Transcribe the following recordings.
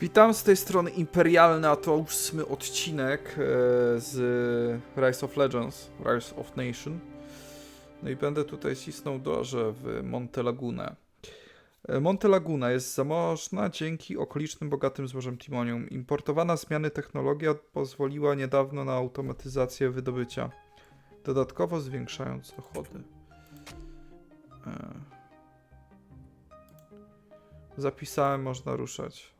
Witam z tej strony Imperialny, a to ósmy odcinek e, z Rise of Legends, Rise of Nation. No i będę tutaj cisnął dorze w Monte Laguna. E, Monte Laguna jest zamożna dzięki okolicznym bogatym złożem timonium. Importowana zmiany technologia pozwoliła niedawno na automatyzację wydobycia, dodatkowo zwiększając dochody. E, Zapisałem, można ruszać.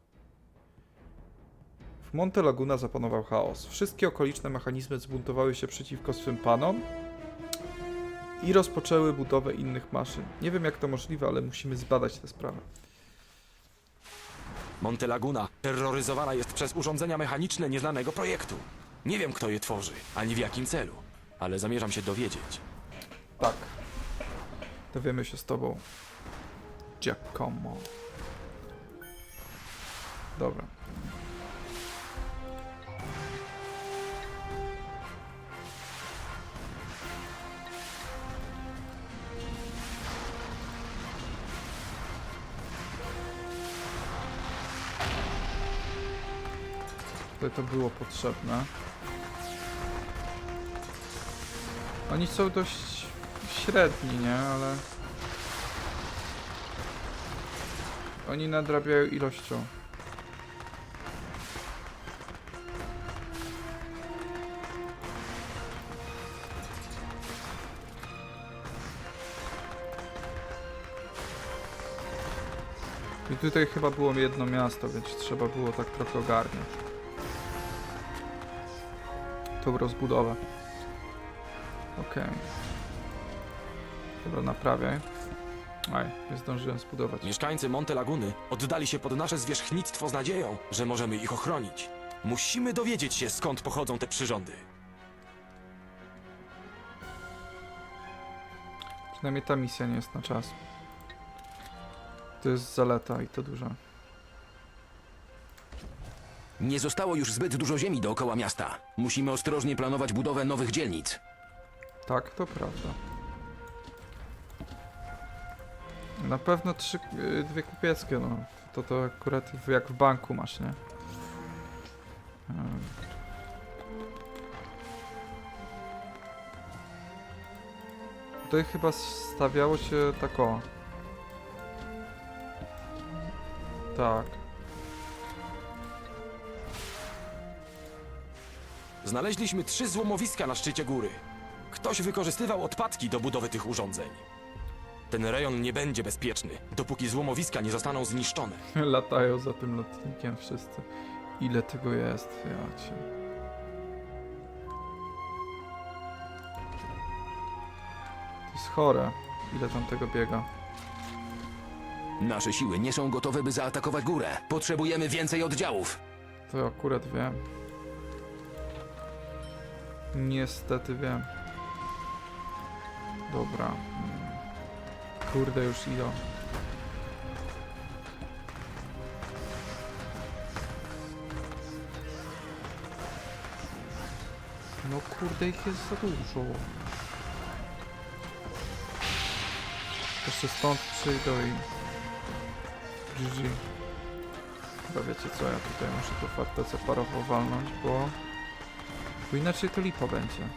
W Monte Laguna zapanował chaos. Wszystkie okoliczne mechanizmy zbuntowały się przeciwko swym panom i rozpoczęły budowę innych maszyn. Nie wiem jak to możliwe, ale musimy zbadać tę sprawę. Monte Laguna terroryzowana jest przez urządzenia mechaniczne nieznanego projektu. Nie wiem, kto je tworzy, ani w jakim celu, ale zamierzam się dowiedzieć. Tak. Dowiemy się z tobą. Giacomo. Dobra. Tutaj to było potrzebne. Oni są dość średni, nie? Ale... Oni nadrabiają ilością. I tutaj chyba było jedno miasto, więc trzeba było tak trochę ogarniać. Tą rozbudowę. Okej. Dobra, naprawiaj. Aj, nie zdążyłem zbudować. Mieszkańcy Monte Laguny oddali się pod nasze zwierzchnictwo z nadzieją, że możemy ich ochronić. Musimy dowiedzieć się, skąd pochodzą te przyrządy. Przynajmniej ta misja nie jest na czas. To jest zaleta i to duża. Nie zostało już zbyt dużo ziemi dookoła miasta. Musimy ostrożnie planować budowę nowych dzielnic. Tak, to prawda. Na pewno trzy, y, dwie kupieckie, no. To to akurat jak w banku masz, nie? Ym. Tutaj chyba stawiało się tak o. Tak. Znaleźliśmy trzy złomowiska na szczycie góry. Ktoś wykorzystywał odpadki do budowy tych urządzeń. Ten rejon nie będzie bezpieczny, dopóki złomowiska nie zostaną zniszczone. Latają za tym lotnikiem wszyscy. Ile tego jest, ja cię. To jest chore, ile tam tego biega. Nasze siły nie są gotowe, by zaatakować górę. Potrzebujemy więcej oddziałów. To akurat wiem. Niestety wiem. Dobra. Kurde, już idą. No kurde, ich jest za dużo. Jeszcze stąd przyjdą i... GG. Chyba wiecie co, ja tutaj muszę tu fortecę parowo walnąć, bo... Bo inaczej to lipa będzie.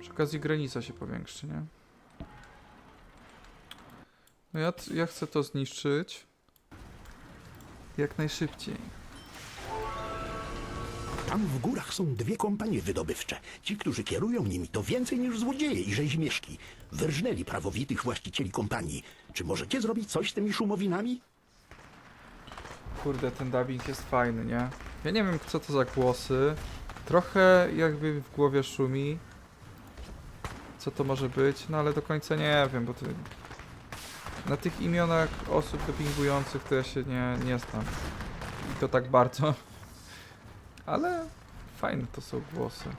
Przy okazji granica się powiększy, nie? No ja, ja chcę to zniszczyć. Jak najszybciej. Tam w górach są dwie kompanie wydobywcze. Ci, którzy kierują nimi, to więcej niż złodzieje i rzeźmieszki. Wyrżnęli prawowitych właścicieli kompanii. Czy możecie zrobić coś z tymi szumowinami? Kurde, ten dubbing jest fajny, nie? Ja nie wiem, co to za głosy. Trochę jakby w głowie szumi. Co to może być? No ale do końca nie wiem, bo to... Na tych imionach osób dubbingujących to ja się nie, nie znam. I to tak bardzo. Ale fajne to są głosy.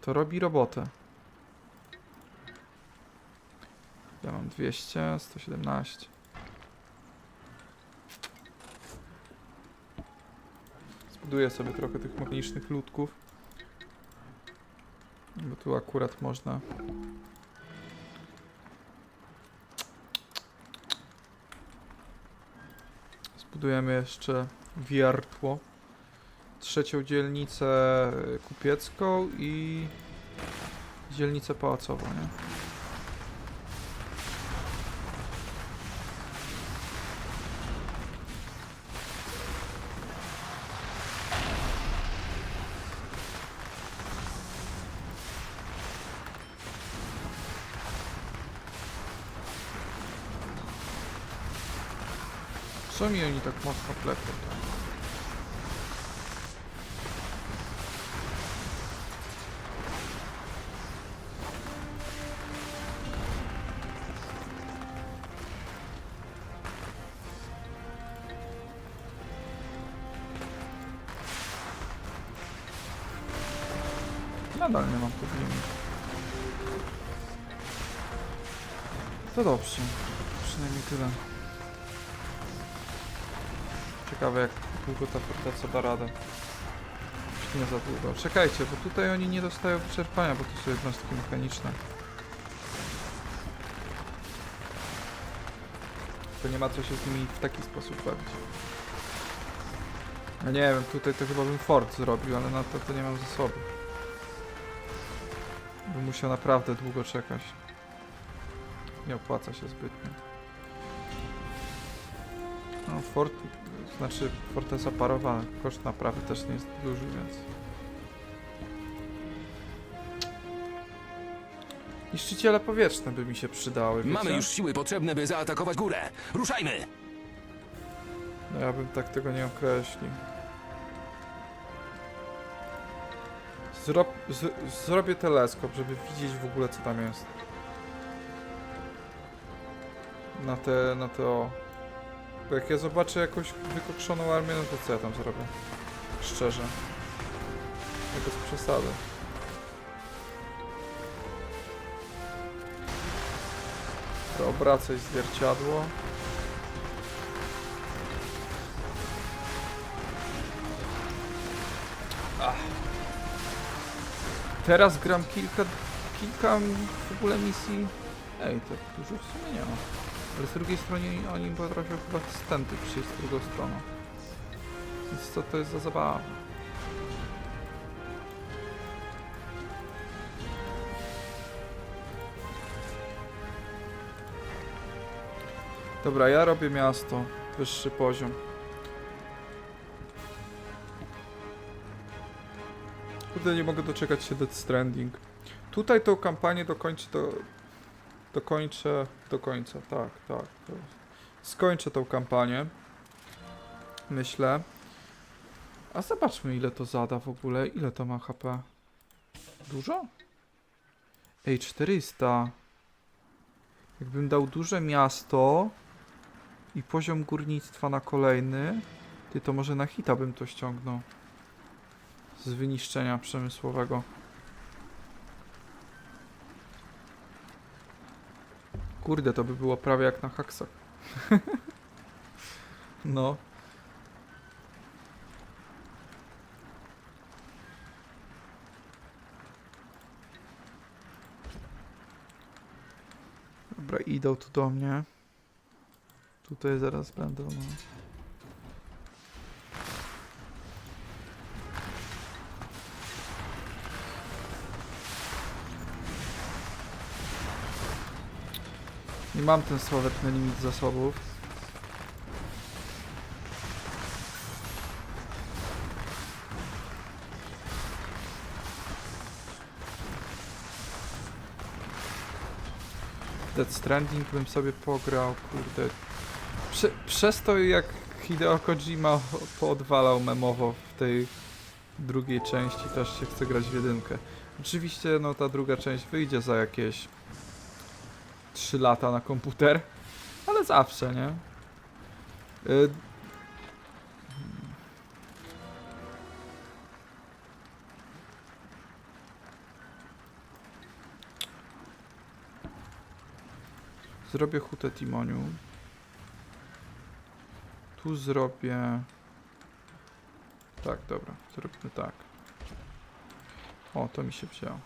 To robi robotę. Ja mam 200, 117. Zbuduję sobie trochę tych mechanicznych ludków. Bo tu akurat można budujemy jeszcze wiertło. Trzecią dzielnicę y, kupiecką i dzielnicę pałacową, nie? Co mi oni tak mocno klepą? To dobrze. Przynajmniej tyle. Ciekawe jak długo ta forteca da radę. Nie za długo. Czekajcie, bo tutaj oni nie dostają wyczerpania, bo to są jednostki mechaniczne. To nie ma co się z nimi w taki sposób bawić. Ja nie wiem, tutaj to chyba bym fort zrobił, ale na to to nie mam zasobów. Musiał naprawdę długo czekać. Nie opłaca się zbytnio. No, fort, znaczy forteza parowa, koszt naprawy też nie jest duży, więc... Niszczyciele powietrzne by mi się przydały, wiecie? Mamy już siły potrzebne, by zaatakować górę. Ruszajmy! No ja bym tak tego nie określił. Z, zrobię teleskop, żeby widzieć w ogóle co tam jest. Na te, na te o. Bo jak ja zobaczę jakąś wykokszoną armię, no to co ja tam zrobię? Szczerze. No bez przesady. To obracaj zwierciadło. Teraz gram kilka, kilka w ogóle misji. Ej, to dużo w sumie nie ma. Ale z drugiej strony oni potrafią chyba stęty przyjść z drugą stroną. Więc co to jest za zabawa? Dobra, ja robię miasto. Wyższy poziom. Kurde, nie mogę doczekać się Death Stranding. Tutaj tą kampanię dokończę do... Dokończę do końca, tak, tak. Skończę tą kampanię. Myślę. A zobaczmy ile to zada w ogóle. Ile to ma HP? Dużo? Ej, 400. Jakbym dał duże miasto i poziom górnictwa na kolejny, ty to może na hita bym to ściągnął z wyniszczenia przemysłowego. Kurde, to by było prawie jak na haksach. no. Dobra, idą tu do mnie. Tutaj zaraz będą, no. Nie mam ten sławetny limit zasobów. Death Stranding bym sobie pograł, kurde. Prze przez to jak Hideo Kojima poodwalał memowo w tej drugiej części, też się chce grać w jedynkę. Oczywiście, no ta druga część wyjdzie za jakieś 3 lata na komputer, ale zawsze, nie? Y Zrobię hutę Timoniu. Tu zrobię... Tak, dobra, zróbmy tak. O, to mi się wzięło.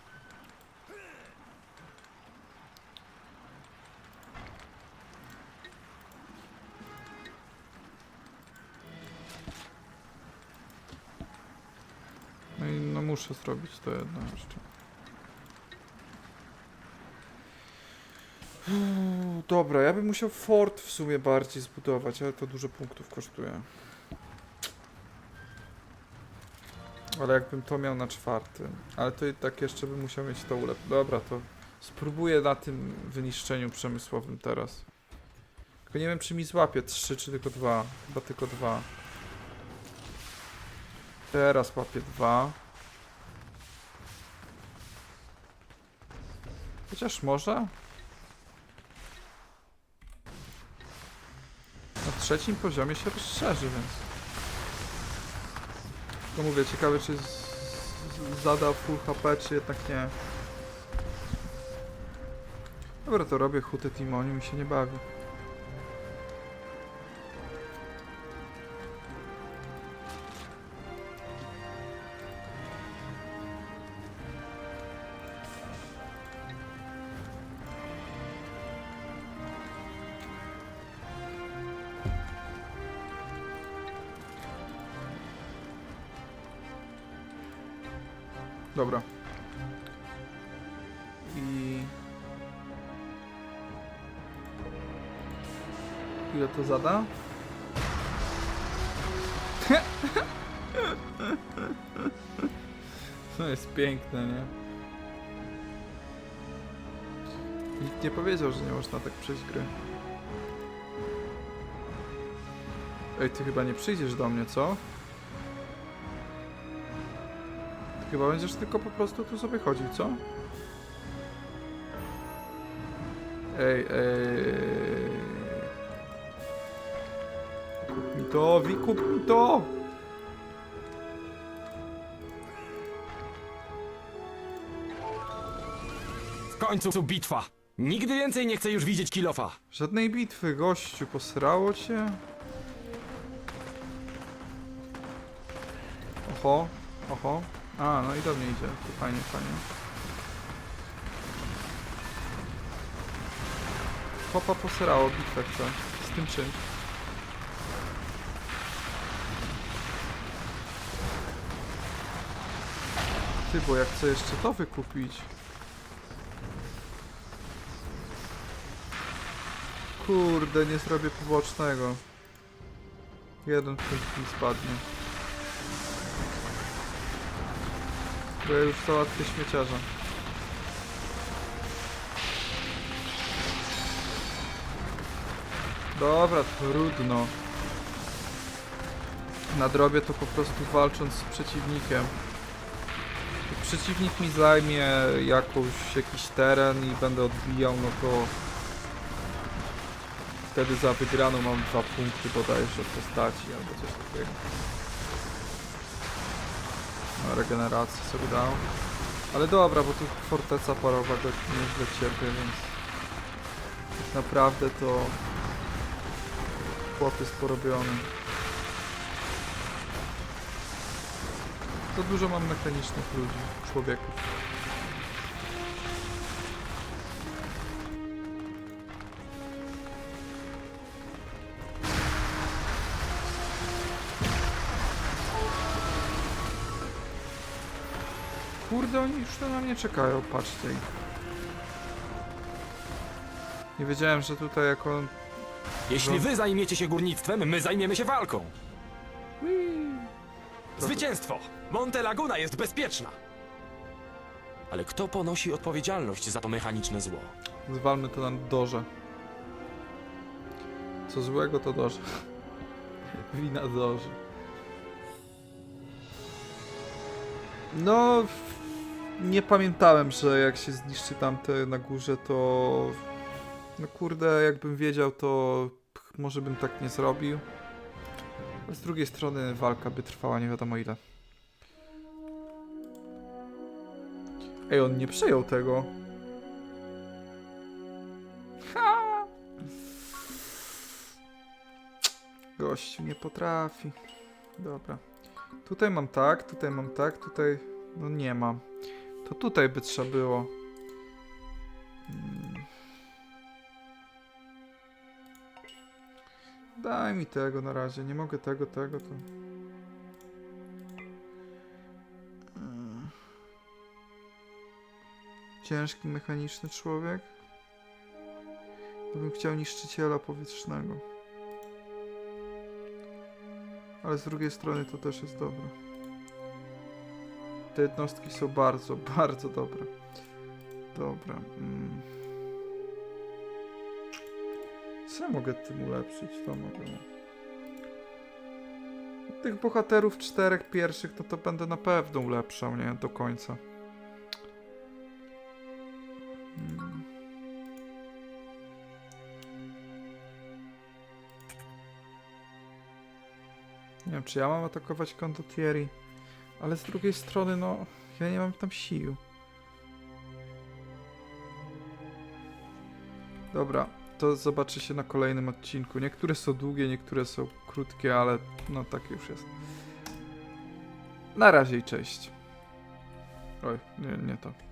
Muszę zrobić to jedno jeszcze. Dobra, ja bym musiał fort w sumie bardziej zbudować, ale to dużo punktów kosztuje. Ale jakbym to miał na czwartym. Ale to i tak jeszcze bym musiał mieć to ulep. Dobra, to spróbuję na tym wyniszczeniu przemysłowym teraz. Tylko nie wiem, czy mi złapie trzy, czy tylko dwa. Chyba tylko dwa. Teraz łapię dwa. Chociaż może? Na trzecim poziomie się rozszerzy, więc... No mówię, ciekawe czy zada full HP, czy jednak nie. Dobra, to robię hutę Timonium i się nie bawi. Dobra. I... Ile to zada? To jest piękne, nie? Nikt nie powiedział, że nie można tak przejść gry. Ej, ty chyba nie przyjdziesz do mnie, co? Chyba będziesz tylko po prostu tu sobie chodził, co? Ej, ej. Kup mi to, wi, kup mi to! W końcu bitwa! Nigdy więcej nie chcę już widzieć kilofa! Żadnej bitwy, gościu, posrało cię? Oho, oho. A, no i do mnie idzie. To fajnie, fajnie. Chłopa posrało bitwę chce. Z tym czymś. Ty, bo ja chcę jeszcze to wykupić. Kurde, nie zrobię pobocznego. Jeden punkt mi spadnie. Bo ja już załatwię śmieciarza. Dobra, trudno. Nadrobię to po prostu walcząc z przeciwnikiem. Przeciwnik mi zajmie jakąś, jakiś teren i będę odbijał, no to wtedy za wygraną mam dwa punkty bodajże w postaci albo coś takiego. Regenerację sobie dał. Ale dobra, bo tu forteca parowa go nieźle cierpie, więc tak naprawdę to chłop jest porobiony. To dużo mam mechanicznych ludzi, człowieków. Kurde, oni już tu na mnie czekają, patrzcie. Nie wiedziałem, że tutaj jako... Jeśli wy zajmiecie się górnictwem, my zajmiemy się walką! Zwycięstwo! Monte Laguna jest bezpieczna! Ale kto ponosi odpowiedzialność za to mechaniczne zło? Zwalmy to na dorze. Co złego to dorze. Wina dorze. No... Nie pamiętałem, że jak się zniszczy tamte na górze, to... No kurde, jakbym wiedział, to może bym tak nie zrobił. A z drugiej strony walka by trwała nie wiadomo ile. Ej, on nie przejął tego. Ha! Gościu nie potrafi. Dobra. Tutaj mam tak, tutaj mam tak, tutaj no nie mam. To tutaj by trzeba było. Mm. Daj mi tego na razie, nie mogę tego, tego, to... Mm. Ciężki, mechaniczny człowiek. Ja bym chciał niszczyciela powietrznego. Ale z drugiej strony to też jest dobre. Te jednostki są bardzo, bardzo dobre. Dobra. Mm. Co mogę tym ulepszyć? To mogę. Tych bohaterów czterech pierwszych, no to będę na pewno ulepszał, nie? Do końca. Mm. Nie wiem, czy ja mam atakować Condottieri, ale z drugiej strony, no, ja nie mam tam sił. Dobra, to zobaczy się na kolejnym odcinku. Niektóre są długie, niektóre są krótkie, ale no tak już jest. Na razie i cześć. Oj, nie, nie to.